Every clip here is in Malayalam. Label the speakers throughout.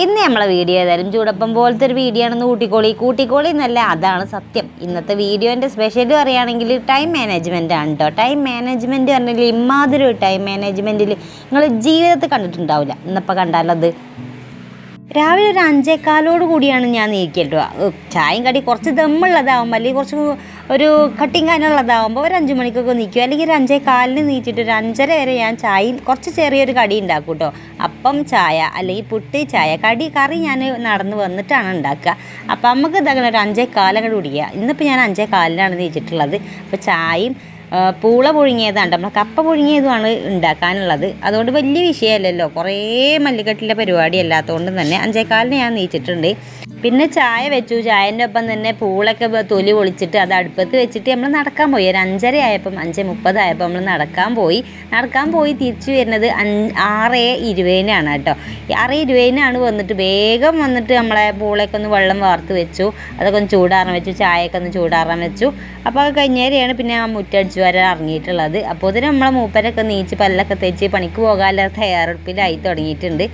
Speaker 1: ഇന്ന് നമ്മളെ വീഡിയോ ഏതായാലും ചൂടപ്പം പോലത്തെ ഒരു വീഡിയോ ആണെന്ന് കൂട്ടിക്കോളി. കൂട്ടിക്കോളി എന്നല്ല അതാണ് സത്യം. ഇന്നത്തെ വീഡിയോന്റെ സ്പെഷ്യൽ പറയുകയാണെങ്കിൽ ടൈം മാനേജ്മെന്റ് ആണ് കേട്ടോ ടൈം മാനേജ്മെന്റ് പറഞ്ഞാൽ ഇമാതിരി ഒരു ടൈം മാനേജ്മെന്റിൽ നിങ്ങൾ ജീവിതത്തിൽ കണ്ടിട്ടുണ്ടാവില്ല. ഇന്നിപ്പോൾ കണ്ടാലത്. രാവിലെ ഒരു അഞ്ചേക്കാലോട് കൂടിയാണ് ഞാൻ നീക്കിയിട്ടോ ചായയും കടി കുറച്ച് ദമ്മുള്ളതാവുമ്പോൾ അല്ലെങ്കിൽ കുറച്ച് ഒരു കട്ടിങ് കാനുള്ളതാവുമ്പോൾ ഒരു അഞ്ച് മണിക്കൊക്കെ നീക്കും. അല്ലെങ്കിൽ ഒരു അഞ്ചേ കാലിന് നീച്ചിട്ട് ഒരു അഞ്ചര വരെ ഞാൻ ചായയിൽ കുറച്ച് ചെറിയൊരു കടി ഉണ്ടാക്കും കേട്ടോ അപ്പം ചായ അല്ലെങ്കിൽ പുട്ട് ചായ കടി കറി ഞാൻ നടന്ന് വന്നിട്ടാണ് ഉണ്ടാക്കുക. അപ്പം നമുക്ക് ഇതാകണം ഒരു അഞ്ചേ കാലങ്ങോട്ട് കുടിക്കുക. ഇന്നിപ്പോൾ ഞാൻ അഞ്ചേ കാലിനാണ് നീച്ചിട്ടുള്ളത് അപ്പോൾ ചായയും പൂള പുഴുങ്ങിയതാണ്. നമ്മൾ കപ്പ പുഴുങ്ങിയതുമാണ് ഉണ്ടാക്കാനുള്ളത്. അതുകൊണ്ട് വലിയ വിഷയമല്ലല്ലോ. കുറേ മല്ലിക്കെട്ടിലെ പരിപാടി അല്ലാത്തതുകൊണ്ട് തന്നെ അഞ്ചേക്കാലിന് ഞാൻ നീച്ചിട്ടുണ്ട് പിന്നെ ചായ വെച്ചു. ചായന്റെ ഒപ്പം തന്നെ പൂളൊക്കെ തൊലി പൊളിച്ചിട്ട് അത് അടുപ്പത്ത് വെച്ചിട്ട് നമ്മൾ നടക്കാൻ പോയി. ഒരു അഞ്ചര ആയപ്പം അഞ്ച് മുപ്പതായപ്പോൾ നമ്മൾ നടക്കാൻ പോയി. നടക്കാൻ പോയി തിരിച്ചു വരുന്നത് ആറ് ഇരുപതിനാണ് കേട്ടോ. ആറ് ഇരുപതിനാണ് വന്നിട്ട് വേഗം വന്നിട്ട് നമ്മളെ പൂളൊക്കെ ഒന്ന് വെള്ളം വാർത്ത് വെച്ചു. അതൊക്കെ ഒന്ന് ചൂടാറാൻ വെച്ചു. ചായയൊക്കെ ഒന്ന് ചൂടാറാൻ വെച്ചു. അപ്പോൾ അത് കഴിഞ്ഞേരെയാണ് പിന്നെ ആ മുറ്റടിച്ചു വരാൻ ഇറങ്ങിയിട്ടുള്ളത്. അപ്പോൾ ഇതിന് നമ്മളെ മൂപ്പരൊക്കെ നീച്ച് പല്ലൊക്കെ തേച്ച് പണിക്ക് പോകാനുള്ള തയ്യാറെടുപ്പിലായി തുടങ്ങിയിട്ടുണ്ട്.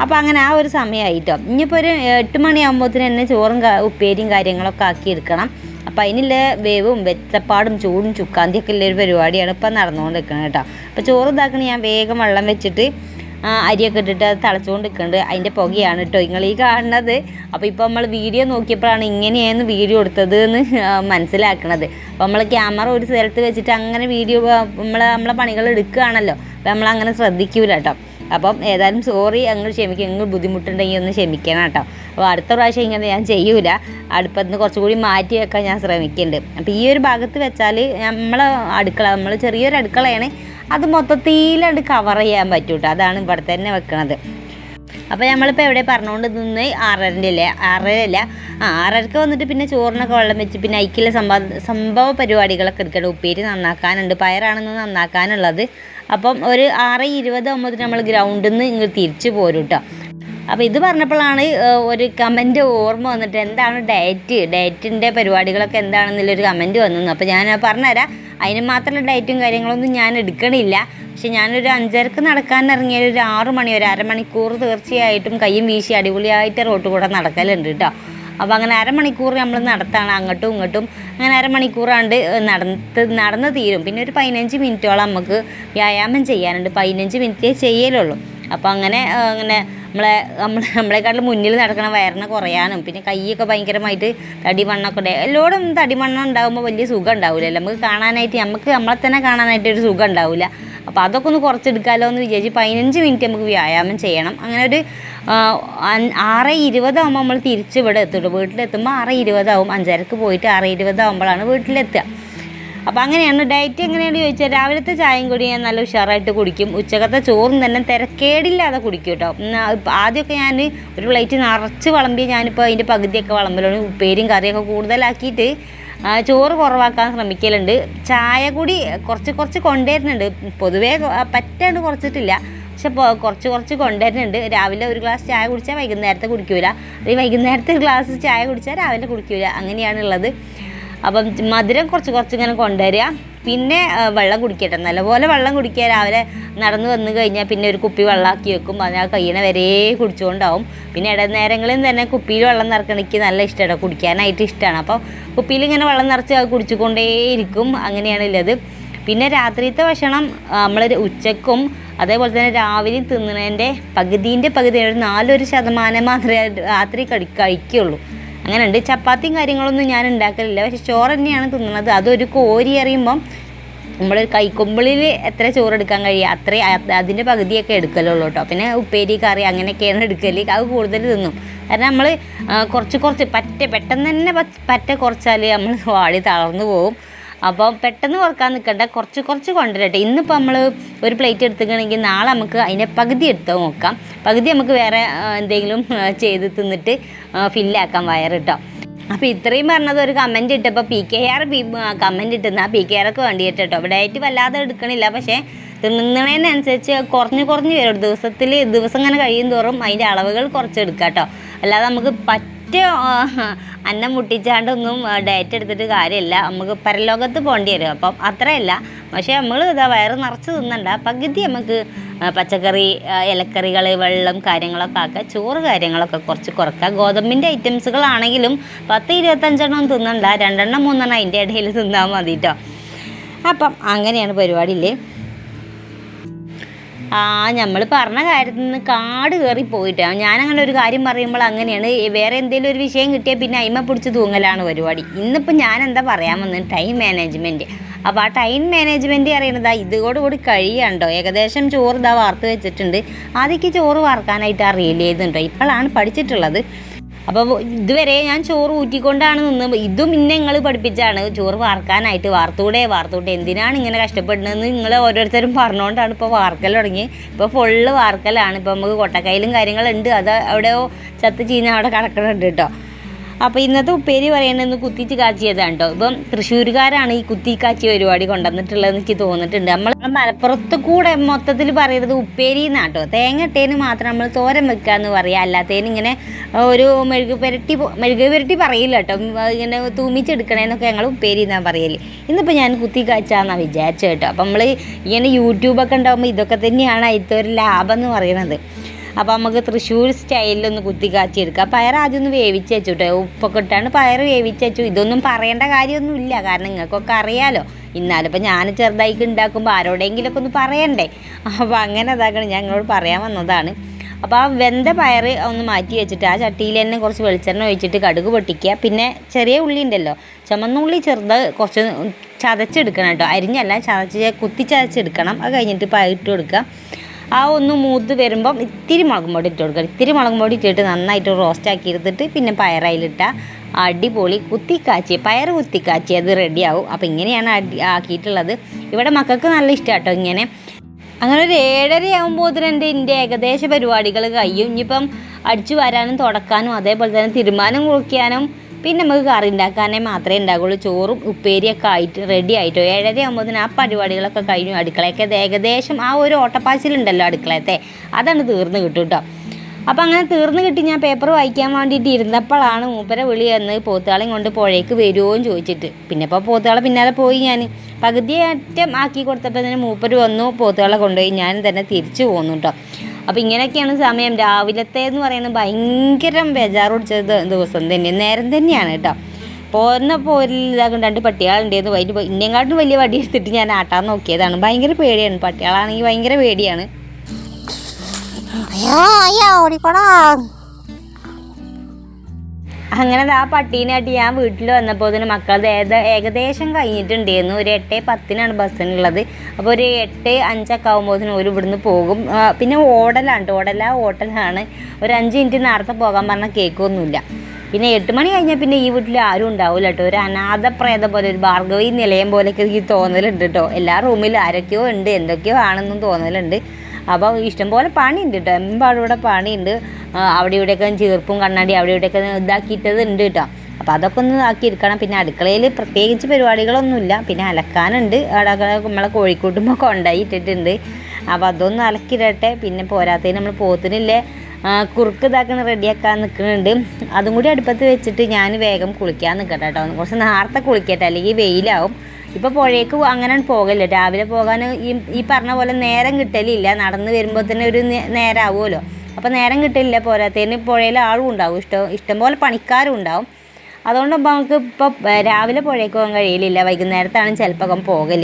Speaker 1: അപ്പോൾ അങ്ങനെ ആ ഒരു സമയമായിട്ടോ ഇനിയിപ്പോൾ ഒരു എട്ട് മണിയാകുമ്പോഴത്തേന് തന്നെ ചോറും ഉപ്പേരിയും കാര്യങ്ങളൊക്കെ ആക്കി എടുക്കണം. അപ്പോൾ അതിനുള്ള വേവും വെച്ചപ്പാടും ചൂടും ചുക്കാന്തിയൊക്കെ ഉള്ള ഒരു പരിപാടിയാണ് ഇപ്പം നടന്നുകൊണ്ട് നിൽക്കുന്നത് കേട്ടോ. അപ്പോൾ ചോറ് ഇതാക്കണ ഞാൻ വേഗം വെള്ളം വെച്ചിട്ട് അരിയൊക്കെ ഇട്ടിട്ട് അത് തിളച്ചുകൊണ്ട് നിൽക്കുന്നുണ്ട് അതിന്റെ പുകയാണ് കേട്ടോ നിങ്ങൾ ഈ കാണുന്നത്. അപ്പോൾ ഇപ്പോൾ നമ്മൾ വീഡിയോ നോക്കിയപ്പോഴാണ് ഇങ്ങനെയാണ് വീഡിയോ എടുത്തത് എന്ന് മനസ്സിലാക്കണത്. അപ്പോൾ നമ്മൾ ക്യാമറ ഒരു സ്ഥലത്ത് വെച്ചിട്ട് അങ്ങനെ വീഡിയോ നമ്മൾ നമ്മളെ പണികൾ എടുക്കുകയാണല്ലോ. അപ്പോൾ നമ്മൾ അങ്ങനെ ശ്രദ്ധിക്കൂല കേട്ടോ. അപ്പം ഏതായാലും സോറി അങ്ങ് ക്ഷമിക്കും നിങ്ങൾ ബുദ്ധിമുട്ടുണ്ടെങ്കിൽ ഒന്ന് ക്ഷമിക്കണം കേട്ടോ. അപ്പോൾ അടുത്ത പ്രാവശ്യം ഇങ്ങനെ ഞാൻ ചെയ്യൂല. അടുപ്പത്ത് നിന്ന് കുറച്ചുകൂടി മാറ്റി വെക്കാൻ ഞാൻ ശ്രമിക്കുന്നുണ്ട്. അപ്പോൾ ഈ ഒരു ഭാഗത്ത് വെച്ചാൽ നമ്മളെ അടുക്കള നമ്മൾ ചെറിയൊരു അടുക്കളയാണ്. അത് മൊത്തത്തിലത് കവർ ചെയ്യാൻ പറ്റും കേട്ടോ അതാണ് ഇവിടെ തന്നെ വെക്കണത്. അപ്പോൾ നമ്മളിപ്പോൾ എവിടെ പറഞ്ഞുകൊണ്ട് നിന്ന് ആറരന്റെ അല്ലേ ആറരയല്ല. ആ ആറരക്ക് വന്നിട്ട് പിന്നെ ചോറിനൊക്കെ വെള്ളം വെച്ച് പിന്നെ ഐക്കിലെ സംഭവ സംഭവ പരിപാടികളൊക്കെ എടുക്കണം ഉപ്പേരി നന്നാക്കാനുണ്ട്. പയറാണെന്ന് നന്നാക്കാനുള്ളത്. അപ്പം ഒരു ആറ് ഇരുപത് ആകുമ്പോൾ നമ്മൾ ഗ്രൗണ്ടിൽ നിന്ന് ഇങ്ങ് തിരിച്ചു പോരും കേട്ടോ അപ്പോൾ ഇത് പറഞ്ഞപ്പോഴാണ് ഒരു കമന്റ് ഓർമ്മ വന്നിട്ട് എന്താണ് ഡയറ്റ് ഡയറ്റിന്റെ പരിപാടികളൊക്കെ എന്താണെന്നുള്ളൊരു കമന്റ് വന്നു അപ്പോൾ ഞാൻ പറഞ്ഞുതരാം. അതിന് മാത്രമുള്ള ഡയറ്റും കാര്യങ്ങളൊന്നും ഞാൻ എടുക്കണില്ല. പക്ഷെ ഞാനൊരു അഞ്ചരക്ക് നടക്കാൻ ഇറങ്ങിയ ഒരു ആറ് മണി ഒരു അരമണിക്കൂർ തീർച്ചയായിട്ടും കയ്യും വീശി അടിപൊളിയായിട്ട് റോട്ടിൽ കൂടെ നടക്കലുണ്ട് കേട്ടോ അപ്പോൾ അങ്ങനെ അരമണിക്കൂർ നമ്മൾ നടത്താണ് അങ്ങോട്ടും ഇങ്ങോട്ടും. അങ്ങനെ അരമണിക്കൂറാണ്ട് നടന്ന് നടന്ന് തീരും. പിന്നെ ഒരു പതിനഞ്ച് മിനിറ്റോളം നമുക്ക് വ്യായാമം ചെയ്യാനുണ്ട്. പതിനഞ്ച് മിനിറ്റേ ചെയ്യലുള്ളൂ. അപ്പോൾ അങ്ങനെ അങ്ങനെ നമ്മളെ നമ്മൾ നമ്മളെക്കാട്ടിലും മുന്നിൽ നടക്കണ വയറിനെ കുറയാനും പിന്നെ കൈയൊക്കെ ഭയങ്കരമായിട്ട് തടിമണ്ണൊക്കെ ഉണ്ട് എല്ലായിടും തടിമണ്ണം ഉണ്ടാകുമ്പോൾ വലിയ സുഖം ഉണ്ടാവില്ല നമുക്ക് കാണാനായിട്ട് നമുക്ക് നമ്മളെ തന്നെ കാണാനായിട്ട് ഒരു സുഖം ഉണ്ടാവില്ല അപ്പോൾ അതൊക്കെ ഒന്ന് കുറച്ചെടുക്കാമല്ലോ എന്ന് വിചാരിച്ച് പതിനഞ്ച് മിനിറ്റ് നമുക്ക് വ്യായാമം ചെയ്യണം. അങ്ങനെ ഒരു ആറ് ഇരുപതാകുമ്പോൾ നമ്മൾ തിരിച്ച് ഇവിടെ എത്തുള്ളൂ വീട്ടിലെത്തുമ്പോൾ ആറ് ഇരുപതാവും അഞ്ചരക്ക് പോയിട്ട് ആറ് ഇരുപതാകുമ്പോഴാണ് വീട്ടിലെത്തുക. അപ്പോൾ അങ്ങനെയാണ് ഡയറ്റ് എങ്ങനെയാണ് ചോദിച്ചാൽ രാവിലത്തെ ചായയും കൂടി ഞാൻ നല്ല ഉഷാറായിട്ട് കുടിക്കും. ഉച്ചക്കത്തെ ചോറും തന്നെ തിരക്കേടില്ലാതെ കുടിക്കും കേട്ടോ ആദ്യമൊക്കെ ഞാൻ ഒരു പ്ലേറ്റ് നിറച്ച് വിളമ്പി ഞാനിപ്പോൾ അതിന്റെ പകുതിയൊക്കെ വിളമ്പലാണ്. ഉപ്പേരിയും കറിയൊക്കെ കൂടുതലാക്കിയിട്ട് ചോറ് കുറവാക്കാൻ ശ്രമിക്കലുണ്ട്. ചായ കൂടി കുറച്ച് കുറച്ച് കൊണ്ടുവരുന്നുണ്ട്. പൊതുവേ പറ്റാണ്ട് കുറച്ചിട്ടില്ല. പക്ഷെ കുറച്ച് കുറച്ച് കൊണ്ടുവരുന്നുണ്ട്. രാവിലെ ഒരു ഗ്ലാസ് ചായ കുടിച്ചാൽ വൈകുന്നേരത്തെ കുടിക്കൂല. അല്ലെങ്കിൽ വൈകുന്നേരത്തെ ഒരു ഗ്ലാസ് ചായ കുടിച്ചാൽ രാവിലെ കുടിക്കൂല. അങ്ങനെയാണുള്ളത്. അപ്പം മധുരം കുറച്ച് കുറച്ച് ഇങ്ങനെ കൊണ്ടുവരിക. പിന്നെ വെള്ളം കുടിക്കട്ടെ. നല്ലപോലെ വെള്ളം കുടിക്കുക. രാവിലെ നടന്നു വന്നു കഴിഞ്ഞാൽ പിന്നെ ഒരു കുപ്പി വെള്ളമാക്കി വെക്കും. ആ കയ്യണ വരെ കുടിച്ചുകൊണ്ടാവും പിന്നെ ഇടനേരങ്ങളിൽ തന്നെ കുപ്പിയിൽ വെള്ളം നിറക്കണമെങ്കിൽ നല്ല ഇഷ്ടമാണ് കുടിക്കാനായിട്ട് ഇഷ്ടമാണ് അപ്പോൾ കുപ്പിയിൽ ഇങ്ങനെ വെള്ളം നിറച്ച് കുടിച്ചുകൊണ്ടേയിരിക്കും അങ്ങനെയാണ് ഉള്ളത് പിന്നെ രാത്രിയത്തെ ഭക്ഷണം നമ്മൾ ഉച്ചക്കും അതേപോലെ തന്നെ രാവിലെ തിന്നണതിന്റെ പകുതിന്റെ പകുതി ഒരു നാലൊരു ശതമാനം മാത്രമേ രാത്രി കഴിക്കുകയുള്ളൂ അങ്ങനെ ഉണ്ട് ചപ്പാത്തിയും കാര്യങ്ങളൊന്നും ഞാൻ ഉണ്ടാക്കലില്ല. പക്ഷെ ചോറ് തന്നെയാണ് തിന്നുന്നത്. അതൊരു കോരി അറിയുമ്പം നമ്മൾ കൈക്കൊമ്പിളിൽ എത്ര ചോറ് എടുക്കാൻ കഴിയുക അതിന്റെ പകുതിയൊക്കെ എടുക്കലുള്ളൂ കേട്ടോ. പിന്നെ ഉപ്പേരി കറി അങ്ങനെയൊക്കെയാണ് എടുക്കൽ അത് കൂടുതൽ തിന്നും. കാരണം നമ്മൾ കുറച്ച് കുറച്ച് പറ്റ പെട്ടെന്ന് തന്നെ പറ്റ കുറച്ചാൽ നമ്മൾ വാടി തളർന്നു പോകും അപ്പോൾ പെട്ടെന്ന് കുറയ്ക്കാൻ നിൽക്കണ്ട കുറച്ച് കുറച്ച് കൊണ്ടുവരട്ടെ. ഇന്നിപ്പോൾ നമ്മൾ ഒരു പ്ലേറ്റ് എടുത്തുകയാണെങ്കിൽ നാളെ നമുക്ക് അതിന്റെ പകുതി എടുത്ത് നോക്കാം. പകുതി നമുക്ക് വേറെ എന്തെങ്കിലും ചെയ്ത് തിന്നിട്ട് ഫില്ലാക്കാം വയറ് കേട്ടോ അപ്പോൾ ഇത്രയും പറഞ്ഞത് ഒരു കമന്റ് ഇട്ടപ്പോൾ P K R P comment ഇട്ടുന്ന ആ പി കെ ആർക്ക് വേണ്ടിയിട്ട് കേട്ടോ ആയിട്ട് വല്ലാതെ എടുക്കണില്ല. പക്ഷേ തിന്നുന്നതിനനുസരിച്ച് കുറഞ്ഞ് കുറഞ്ഞ് വരും. ദിവസത്തിൽ ദിവസം ഇങ്ങനെ കഴിയും തോറും അതിന്റെ അളവുകൾ കുറച്ചെടുക്കാം കേട്ടോ അല്ലാതെ നമുക്ക് ആ, അന്നം മുട്ടിച്ചാണ്ടൊന്നും ഡയറ്റ് എടുത്തിട്ട് കാര്യമില്ല. നമുക്ക് പരലോകത്ത് പോകേണ്ടി വരും. അപ്പം അത്രയല്ല. പക്ഷേ നമ്മൾ ഇതാ വയറ് നിറച്ച് തിന്നണ്ട. പകുതി നമുക്ക് പച്ചക്കറി ഇലക്കറികൾ വെള്ളം കാര്യങ്ങളൊക്കെ ആക്കുക ചോറ് കാര്യങ്ങളൊക്കെ കുറച്ച് കുറക്കുക ഗോതമ്പിന്റെ ഐറ്റംസുകളാണെങ്കിലും പത്ത് ഇരുപത്തഞ്ചെണ്ണം തിന്നണ്ട. രണ്ടെണ്ണം മൂന്നെണ്ണം അതിന്റെ ഇടയിൽ തിന്നാൽ മതി കേട്ടോ അപ്പം അങ്ങനെയാണ് പരിപാടിയില്ലേ? ആ നമ്മൾ പറഞ്ഞ കാര്യത്തിൽ നിന്ന് കാട് കയറി പോയിട്ടാണ് ഞാനങ്ങനെ ഒരു കാര്യം പറയുമ്പോൾ അങ്ങനെയാണ്. വേറെ എന്തെങ്കിലും ഒരു വിഷയം കിട്ടിയാൽ പിന്നെ അയിമ പിടിച്ച് തൂങ്ങലാണ് പരിപാടി. ഇന്നിപ്പോൾ ഞാൻ എന്താ പറയാൻ വന്നത്? ടൈം മാനേജ്മെന്റ് അപ്പോൾ ആ ടൈം മാനേജ്മെന്റ് അറിയണത് ഇതോടുകൂടി കഴിയാണ്ടോ ഏകദേശം ചോറ് ഇതാ വാർത്ത് വെച്ചിട്ടുണ്ട്. ആദ്യമൊക്കെ ചോറ് വാർക്കാനായിട്ട് അറിയില്ലേന്നുണ്ടോ ഇപ്പോഴാണ് പഠിച്ചിട്ടുള്ളത്. അപ്പോൾ ഇതുവരെ ഞാൻ ചോറ് ഊറ്റിക്കൊണ്ടാണ് നിന്ന് ഇതും ഇന്നെ നിങ്ങൾ പഠിപ്പിച്ചാണ്. ചോറ് വാർക്കാനായിട്ട്. വാർത്തൂടെ വാർത്തൂടെ എന്തിനാണ് ഇങ്ങനെ കഷ്ടപ്പെടുന്നതെന്ന് നിങ്ങൾ ഓരോരുത്തരും പറഞ്ഞുകൊണ്ടാണ് ഇപ്പോൾ വാർക്കൽ തുടങ്ങി. ഇപ്പോൾ ഫുള്ള് വാർക്കലാണ്. ഇപ്പോൾ നമുക്ക് കൊട്ടക്കയിലും കാര്യങ്ങളുണ്ട്. അത് എവിടെയോ ചത്ത് ചീഞ്ഞ അവിടെ കിടക്കുന്നുണ്ട് കേട്ടോ അപ്പോൾ ഇന്നത്തെ ഉപ്പേരി പറയണെന്ന് കുത്തിച്ച് കാച്ചിയതാണ് കേട്ടോ ഇപ്പം തൃശ്ശൂരുകാരാണ് ഈ കുത്തി കാച്ചിയ പരിപാടി കൊണ്ടുവന്നിട്ടുള്ളതെന്ന് എനിക്ക് തോന്നിയിട്ടുണ്ട്. നമ്മൾ മലപ്പുറത്ത് കൂടെ മൊത്തത്തിൽ പറയുന്നത് ഉപ്പേരി എന്നാട്ടോ. തേങ്ങ ഇട്ടേന് മാത്രം നമ്മൾ തോരൻ വെക്കുക എന്ന് പറയുക അല്ലാത്തതിന് ഇങ്ങനെ ഒരു മെഴുക് പുരട്ടി മെഴുകു പുരട്ടി പറയില്ല കേട്ടോ. ഇങ്ങനെ തൂമിച്ചെടുക്കണേന്നൊക്കെ ഞങ്ങൾ ഉപ്പേരി എന്നാണ് പറയൽ. ഇന്നിപ്പോൾ ഞാൻ കുത്തി കാച്ചാന്നാണ് വിചാരിച്ചത് കേട്ടോ. അപ്പം നമ്മൾ ഇങ്ങനെ യൂട്യൂബൊക്കെ ഉണ്ടാകുമ്പോൾ ഇതൊക്കെ തന്നെയാണ് അതിലത്തെ ഒരു ലാഭം എന്ന് പറയുന്നത് അപ്പോൾ നമുക്ക് തൃശ്ശൂർ സ്റ്റൈലിലൊന്ന് കുത്തി കാച്ചി എടുക്കാം പയർ ആദ്യം ഒന്ന് വേവിച്ച് വെച്ചു കേട്ടോ ഉപ്പൊക്കെ ഇട്ടാണ് പയർ വേവിച്ച് വെച്ചു. ഇതൊന്നും പറയേണ്ട കാര്യമൊന്നുമില്ല കാരണം നിങ്ങൾക്കൊക്കെ അറിയാലോ. എന്നാലും ഇപ്പം ഞാൻ ചെറുതായിട്ട് ഉണ്ടാക്കുമ്പോൾ ആരോടെങ്കിലൊക്കെ ഒന്ന് പറയണ്ടേ? അപ്പോൾ അങ്ങനെ അതാക്കണം ഞാൻ നിങ്ങളോട് പറയാൻ വന്നതാണ്. അപ്പോൾ ആ വെന്ത പയർ ഒന്ന് മാറ്റി വെച്ചിട്ട് ആ ചട്ടിയിൽ തന്നെ കുറച്ച് വെളിച്ചെണ്ണ ഒഴിച്ചിട്ട് കടുക് പൊട്ടിക്കുക. പിന്നെ ചെറിയ ഉള്ളി ഉണ്ടല്ലോ. ചുമന്നുള്ളി ചെറുത് കുറച്ച് ചതച്ചെടുക്കണം കേട്ടോ അരിഞ്ഞല്ല ചതച്ച് കുത്തി ചതച്ചെടുക്കണം. അത് കഴിഞ്ഞിട്ട് പയറിട്ട് കൊടുക്കുക. ആ ഒന്ന് മൂത്ത് വരുമ്പം ഇത്തിരി മുളകും പൊടി ഇട്ട് കൊടുക്കുക. ഇത്തിരി മുളകും പൊടി ഇട്ടിട്ട് നന്നായിട്ട് റോസ്റ്റ് ആക്കി എടുത്തിട്ട് പിന്നെ പയറയിലിട്ട അടിപൊളി കുത്തിക്കാച്ചി പയർ കുത്തിക്കാച്ചി അത് റെഡിയാവും അപ്പോൾ ഇങ്ങനെയാണ് അടി ആക്കിയിട്ടുള്ളത്. ഇവിടെ മക്കൾക്ക് നല്ല ഇഷ്ടം കേട്ടോ ഇങ്ങനെ. അങ്ങനെ ഒരു ഏഴര ആകുമ്പോൾ എന്റെ എന്റെ ഏകദേശ പരിപാടികൾ കഴിയും. ഇനിയിപ്പം അടിച്ചു വരാനും തുടക്കാനും അതേപോലെ തന്നെ തീരുമാനം കുളിക്കാനും പിന്നെ നമുക്ക് കറി ഉണ്ടാക്കാനേ മാത്രമേ ഉണ്ടാകുള്ളൂ ചോറും ഉപ്പേരിയൊക്കെ ആയിട്ട് റെഡി ആയിട്ടോ ഏഴര ഒമ്പതിന് ആ പരിപാടികളൊക്കെ കഴിഞ്ഞു. അടുക്കളയൊക്കെ ഏകദേശം ആ ഒരു ഓട്ടപ്പാച്ചിലുണ്ടല്ലോ അടുക്കളയത്തെ. അതാണ് തീർന്നു കിട്ടും കേട്ടോ അപ്പം അങ്ങനെ തീർന്നു കിട്ടി. ഞാൻ പേപ്പർ വായിക്കാൻ വേണ്ടിയിട്ട് ഇരുന്നപ്പോഴാണ് മൂപ്പര വിളി വന്ന് പോത്തുകാളെയും കൊണ്ട് പുഴയ്ക്ക് വരുമോ എന്ന് ചോദിച്ചിട്ട്. പിന്നെ ഇപ്പോൾ പോത്തുകാളെ പിന്നാലെ പോയി ഞാൻ പകുതിയേറ്റം ആക്കി കൊടുത്തപ്പോൾ തന്നെ മൂപ്പര് വന്നു പോത്തുകാളെ കൊണ്ടുപോയി. ഞാൻ തന്നെ തിരിച്ചു പോന്നു കേട്ടോ അപ്പോൾ ഇങ്ങനെയൊക്കെയാണ് സമയം. രാവിലത്തെ എന്ന് പറയുന്നത് ഭയങ്കര ബേജാറ് പിടിച്ച ദ- ദിവസം തന്നെ നേരം തന്നെയാണ് കേട്ടോ. പോരുന്ന ഇതാക്കും രണ്ട് പട്ടികളുണ്ടായിരുന്നു അതിന് ഇന്നേക്കാട്ടും വലിയ വടി എടുത്തിട്ട് ഞാൻ ആട്ടാൻ നോക്കിയതാണ്. ഭയങ്കര പേടിയാണ്. പട്ടികളാണെങ്കിൽ ഭയങ്കര പേടിയാണ്.
Speaker 2: അയ്യോ അയ്യോ ഓടിക്കോടാ
Speaker 1: അങ്ങനെ ആ പട്ടീനായിട്ട് ഞാൻ വീട്ടിൽ വന്നപ്പോൾ മക്കളത് ഏത ഏകദേശം കഴിഞ്ഞിട്ടുണ്ടായിരുന്നു. ഒരു എട്ട് പത്തിനാണ് ബസ്സിനുള്ളത്. അപ്പോൾ ഒരു എട്ട് അഞ്ചൊക്കെ ആകുമ്പോഴത്തേനും ഒരു ഇവിടുന്ന് പോകും. പിന്നെ ഓടലാണ്. ഓടല ഓട്ടലാണ് ഒരു അഞ്ച് മിനിറ്റ് നേരത്തെ പോകാൻ പറഞ്ഞാൽ കേൾക്കൊന്നുമില്ല പിന്നെ എട്ട് മണി കഴിഞ്ഞാൽ പിന്നെ ഈ വീട്ടിൽ ആരും ഉണ്ടാവില്ല കേട്ടോ ഒരു അനാഥ പ്രേത പോലെ ഒരു ഭാർഗവി നിലയം പോലെയൊക്കെ എനിക്ക് തോന്നലുണ്ട് കേട്ടോ എല്ലാ റൂമിലും ആരൊക്കെയോ ഉണ്ട്. എന്തൊക്കെയോ ആണെന്നും തോന്നലുണ്ട്. അപ്പോൾ ഇഷ്ടംപോലെ പണിയുണ്ട് കേട്ടോ എമ്പാടും ഇവിടെ പണിയുണ്ട്. അവിടെ ഇവിടെയൊക്കെ ചീർപ്പും കണ്ണാടി അവിടെ ഇവിടെയൊക്കെ ഇതാക്കിയിട്ടത് ഉണ്ട് കേട്ടോ അപ്പോൾ അതൊക്കെ ഒന്ന് ആക്കിയെടുക്കണം. പിന്നെ അടുക്കളയിൽ പ്രത്യേകിച്ച് പരിപാടികളൊന്നുമില്ല. പിന്നെ അലക്കാനുണ്ട്. അവിടെ നമ്മളെ കോഴിക്കൂട്ടുമ്പോൾ കൊണ്ടായി ഇട്ടിട്ടുണ്ട് അപ്പോൾ അതൊന്ന് അലക്കിടട്ടെ. പിന്നെ പോരാത്തതിന് നമ്മൾ പോത്തിനില്ലേ കുറുക്ക് ഇതാക്കണ റെഡിയാക്കാൻ നിൽക്കുന്നുണ്ട് അതും കൂടി അടുപ്പത്ത് വെച്ചിട്ട് ഞാൻ വേഗം കുളിക്കാൻ നിൽക്കട്ടെ കേട്ടോ കുറച്ച് നേരത്തെ കുളിക്കട്ടെ. അല്ലെങ്കിൽ വെയിലാവും. ഇപ്പോൾ പുഴയ്ക്ക് അങ്ങനെ പോകല്ലോ? രാവിലെ പോകാൻ ഈ ഈ പറഞ്ഞ പോലെ നേരം കിട്ടലില്ല. നടന്ന് വരുമ്പോൾ തന്നെ ഒരു നേരമാവുമല്ലോ അപ്പോൾ നേരം കിട്ടില്ല പോരാത്തതിന് പുഴയിൽ ആളും ഉണ്ടാവും. ഇഷ്ടം ഇഷ്ടംപോലെ പണിക്കാരും ഉണ്ടാവും. അതുകൊണ്ട് നമുക്ക് ഇപ്പോൾ രാവിലെ പുഴയ്ക്ക് പോകാൻ കഴിയില്ല വൈകുന്നേരത്താണ് ചിലപ്പോൾ പോകൽ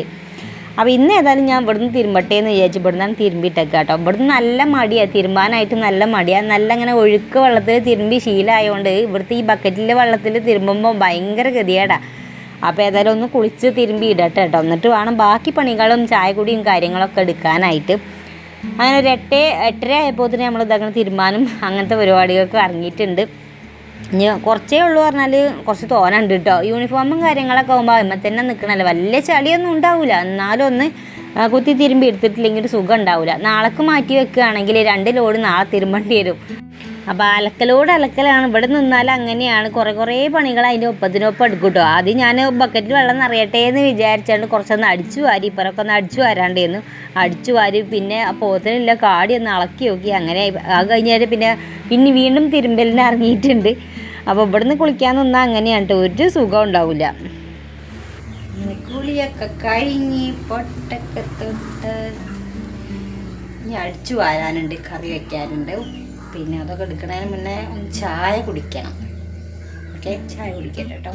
Speaker 1: അപ്പോൾ ഇന്ന് ഏതായാലും ഞാൻ ഇവിടുന്ന് തിരുമ്പട്ടെ എന്ന് വിചാരിച്ചു ഇവിടുന്നാണ് തിരുമ്പിട്ടൊക്കെ കേട്ടോ. ഇവിടുന്ന് നല്ല മടിയാണ് തിരുമ്പാനായിട്ട് നല്ല മടിയാണ് നല്ല ഇങ്ങനെ ഒഴുക്ക് വെള്ളത്തിൽ തിരുമ്പി ശീലമായതുകൊണ്ട് ഇവിടുത്തെ ഈ ബക്കറ്റിലെ വെള്ളത്തിൽ തിരുമ്പുമ്പോൾ ഭയങ്കര ഗതികേടാണ് അപ്പോൾ ഏതായാലും ഒന്ന് കുളിച്ച് തിരുമ്പി ഇടട്ടെ കേട്ടോ എന്നിട്ട് വേണം ബാക്കി പണികളും ചായ കുടിയും കാര്യങ്ങളൊക്കെ എടുക്കാനായിട്ട്. അങ്ങനെ ഒരു എട്ട് എട്ടര ആയപ്പോൾ തന്നെ നമ്മൾ ഇതങ്ങനെ തീരുമാനം അങ്ങനത്തെ പരിപാടികൾക്ക് ഇറങ്ങിയിട്ടുണ്ട്. ഇനി കുറച്ചേ ഉള്ളൂ പറഞ്ഞാൽ കുറച്ച് തോനുണ്ട് കേട്ടോ യൂണിഫോമും കാര്യങ്ങളൊക്കെ ആകുമ്പോൾ അമ്മ തന്നെ നിൽക്കണല്ലോ വലിയ ചളിയൊന്നും ഉണ്ടാവില്ല എന്നാലും ഒന്ന് കുത്തി തിരുമ്പി എടുത്തിട്ടില്ലെങ്കിൽ ഒരു സുഖം ഉണ്ടാവില്ല നാളേക്ക് മാറ്റി വെക്കുകയാണെങ്കിൽ രണ്ട് ലോഡ് നാളെ തിരുമ്പേണ്ടി വരും. അപ്പോൾ അലക്കലോട് അലക്കലാണ്. ഇവിടെ നിന്നാൽ അങ്ങനെയാണ്. കുറേ കുറേ പണികൾ അതിന്റെ ഒപ്പത്തിനൊപ്പം എടുക്കും കേട്ടോ ആദ്യം ഞാൻ ബക്കറ്റിൽ വെള്ളം നിറയട്ടെ എന്ന് വിചാരിച്ചുകൊണ്ട് കുറച്ചൊന്ന് അടിച്ചു വാരി ഇപ്പറൊക്കെ ഒന്ന് അടിച്ചു വാരാണ്ടേന്ന്. അടിച്ചു വാരി പിന്നെ പോത്തിനില്ല കാടി ഒന്ന് ഇളക്കി നോക്കി. അങ്ങനെ ആ കഴിഞ്ഞാൽ പിന്നെ പിന്നെ വീണ്ടും തിരുമ്പലിന് ഇറങ്ങിയിട്ടുണ്ട്. അപ്പോൾ ഇവിടുന്ന് കുളിക്കാൻ നിന്നാൽ അങ്ങനെയാണ് കേട്ടോ. ഒരു സുഖം ഉണ്ടാവില്ല കുളിയൊക്കെ കഴിഞ്ഞ് പൊട്ടൊക്കെ തൊട്ട് ഇനി അടിച്ചു വാരാനുണ്ട് കറി വയ്ക്കാനുണ്ട് പിന്നെ അതൊക്കെ എടുക്കുന്നതിന് മുന്നേ ചായ കുടിക്കണം. ഓക്കെ ചായ കുടിക്കട്ടെ കേട്ടോ.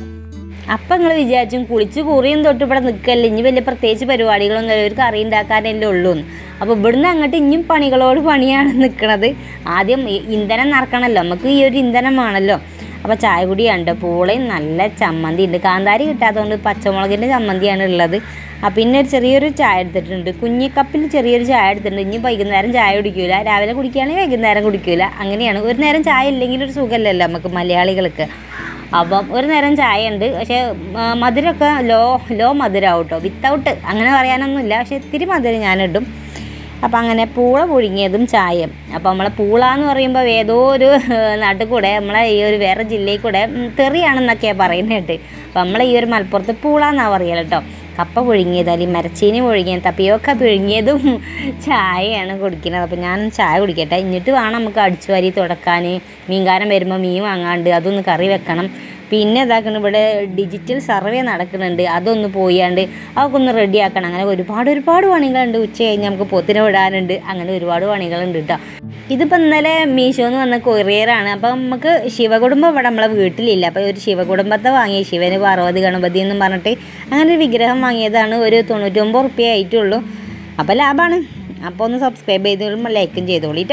Speaker 1: അപ്പം നിങ്ങൾ വിചാരിച്ചും കുളിച്ച് കുറിയും തൊട്ട് ഇവിടെ നിൽക്കല്ലേ? ഇനി വലിയ പ്രത്യേകിച്ച് പരിപാടികളൊന്നും ഒരു കറി ഉണ്ടാക്കാനല്ലേ ഉള്ളൂ. അപ്പോൾ ഇവിടുന്ന് അങ്ങോട്ട് ഇനിയും പണികളോട് പണിയാണ് നിൽക്കുന്നത് ആദ്യം ഇന്ധനം നിറക്കണമല്ലോ. നമുക്ക് ഈ ഒരു ഇന്ധനം വേണമല്ലോ. അപ്പോൾ ചായ ഉണ്ട് പൂളയും നല്ല ചമ്മന്തി ഉണ്ട്. കാന്താരി കിട്ടാത്തതുകൊണ്ട് പച്ചമുളകിന്റെ ചമ്മന്തിയാണ് ഉള്ളത്. ആ പിന്നെ ഒരു ചെറിയൊരു ചായ എടുത്തിട്ടുണ്ട്. കുഞ്ഞിക്കപ്പിൽ ചെറിയൊരു ചായ എടുത്തിട്ടുണ്ട്. ഇനി വൈകുന്നേരം ചായ കുടിക്കൂല. രാവിലെ കുടിക്കുകയാണെങ്കിൽ വൈകുന്നേരം കുടിക്കില്ല അങ്ങനെയാണ്. ഒരു നേരം ചായ ഇല്ലെങ്കിൽ ഒരു സുഖമല്ലല്ലോ നമുക്ക് മലയാളികൾക്ക്. അപ്പം ഒരു നേരം ചായ ഉണ്ട്. പക്ഷേ മധുരമൊക്കെ ലോ ലോ മധുരമാവും കേട്ടോ. വിത്തൗട്ട് അങ്ങനെ പറയാനൊന്നുമില്ല. പക്ഷേ ഇത്തിരി മധുരം ഞാനിടും. അപ്പം അങ്ങനെ പൂള പുഴുങ്ങിയതും ചായയും. അപ്പം നമ്മളെ പൂള എന്ന് പറയുമ്പോൾ ഏതോ ഒരു നാട്ടിൽ കൂടെ നമ്മളെ ഈ ഒരു വേറെ ജില്ലയിൽ കൂടെ തെറിയാണെന്നൊക്കെയാണ് പറയുന്നത് കേട്ട്. അപ്പം നമ്മളെ ഈ ഒരു മലപ്പുറത്ത് പൂള എന്നാണ് പറയുക കേട്ടോ. കപ്പ പുഴുങ്ങിയത് അല്ലെങ്കിൽ മരച്ചീനി പുഴുങ്ങിയത് തപ്പിയൊക്കെ പുഴുങ്ങിയതും ചായയാണ് കുടിക്കുന്നത് അപ്പം ഞാൻ ചായ കുടിക്കട്ടെ. എന്നിട്ട് വേണം നമുക്ക് അടിച്ചു വാരി തുടക്കാൻ മീൻകാരൻ വരുമ്പോൾ മീൻ വാങ്ങാണ്ട് അതൊന്ന് കറി വെക്കണം. പിന്നെ ഇതാക്കണം ഇവിടെ ഡിജിറ്റൽ സർവേ നടക്കുന്നുണ്ട്. അതൊന്ന് പോയാണ്ട് അതൊക്കെ ഒന്ന് റെഡിയാക്കണം അങ്ങനെ ഒരുപാട് ഒരുപാട് പണികളുണ്ട്. ഉച്ച കഴിഞ്ഞ് നമുക്ക് പൊത്തിനെ വിടാനുണ്ട്. അങ്ങനെ ഒരുപാട് പണികളുണ്ട് കേട്ടോ ഇതിപ്പോൾ ഇന്നലെ മീഷോന്ന് വന്ന കൊറിയറാണ് അപ്പം നമുക്ക് ശിവകുടുംബം ഇവിടെ നമ്മളെ വീട്ടിലില്ല. അപ്പോൾ ഒരു ശിവകുടുംബത്തെ വാങ്ങി. ശിവന് പാർവതി ഗണപതി എന്നും പറഞ്ഞിട്ട് അങ്ങനെ ഒരു വിഗ്രഹം വാങ്ങിയതാണ്. ഒരു തൊണ്ണൂറ്റൊമ്പത് റുപ്യ ആയിട്ടുള്ളൂ. അപ്പോൾ ലാഭമാണ് അപ്പോൾ ഒന്ന് സബ്സ്ക്രൈബ് ചെയ്തോളും ലൈക്കും ചെയ്തോളൂ ട്ടോ.